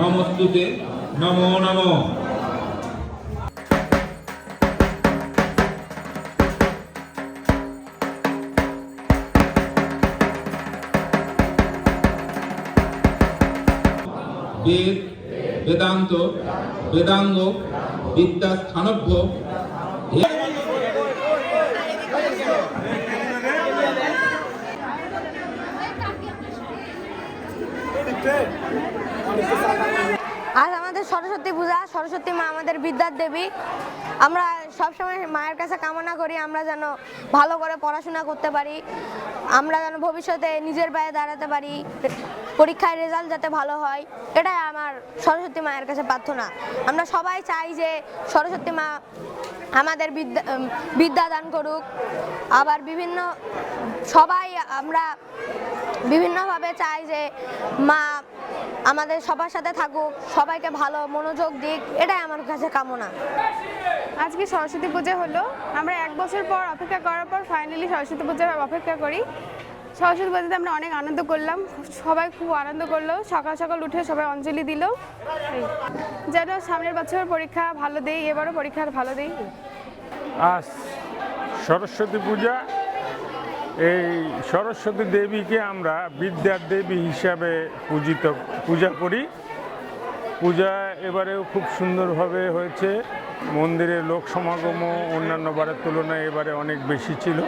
নমস্তুতে নমো নমঃ। বেদ বেদান্ত বেদাঙ্গ বিদ্যা স্থানভ্য। ক্ষেত্রে অনেকটা আজ আমাদের সরস্বতী পূজা, সরস্বতী মা আমাদের বিদ্যার দেবী। আমরা সবসময় মায়ের কাছে কামনা করি, আমরা যেন ভালো করে পড়াশোনা করতে পারি, আমরা যেন ভবিষ্যতে নিজের পায়ে দাঁড়াতে পারি, পরীক্ষায় রেজাল্ট যাতে ভালো হয়, এটাই আমার সরস্বতী মায়ের কাছে প্রার্থনা। আমরা সবাই চাই যে সরস্বতী মা আমাদের বিদ্যা বিদ্যা দান করুক। আবার বিভিন্ন, সবাই আমরা বিভিন্নভাবে চাই যে মা আমাদের সবার সাথে থাকুক সবাইকে ভালো মনোযোগ দিক এটাই আমার কাছে কামনা। আজকে সরস্বতী পূজা হলো। আমরা এক বছর পর অপেক্ষা করার পর ফাইনালি সরস্বতী পূজার অপেক্ষা করি। সরস্বতী পূজাতে আমরা অনেক আনন্দ করলাম। সবাই খুব আনন্দ করল। সকাল সকাল উঠে সবাই অঞ্জলি দিল। যেন সামনের বছর পরীক্ষা ভালো দেই এবারও পরীক্ষা ভালো দেই। সরস্বতী পূজা এই সরস্বতী দেবীকে আমরা বিদ্যার দেবী হিসাবে পূজিত, পূজা করি। পূজা এবারেও খুব সুন্দরভাবে হয়েছে। মন্দিরে লোক সমাগমও অন্যান্য বারের তুলনায় এবারে অনেক বেশি ছিল।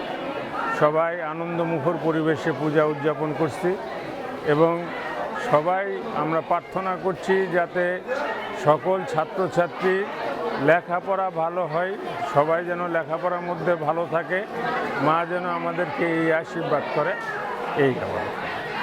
সবাই আনন্দমুখর পরিবেশে পূজা উদযাপন করছি এবং সবাই আমরা প্রার্থনা করছি যাতে সকল ছাত্রছাত্রী লেখাপড়া ভালো হয়, সবাই যেন লেখাপড়ার মধ্যে ভালো থাকে, মা যেন আমাদেরকে এই আশীর্বাদ করে, এই কামনা।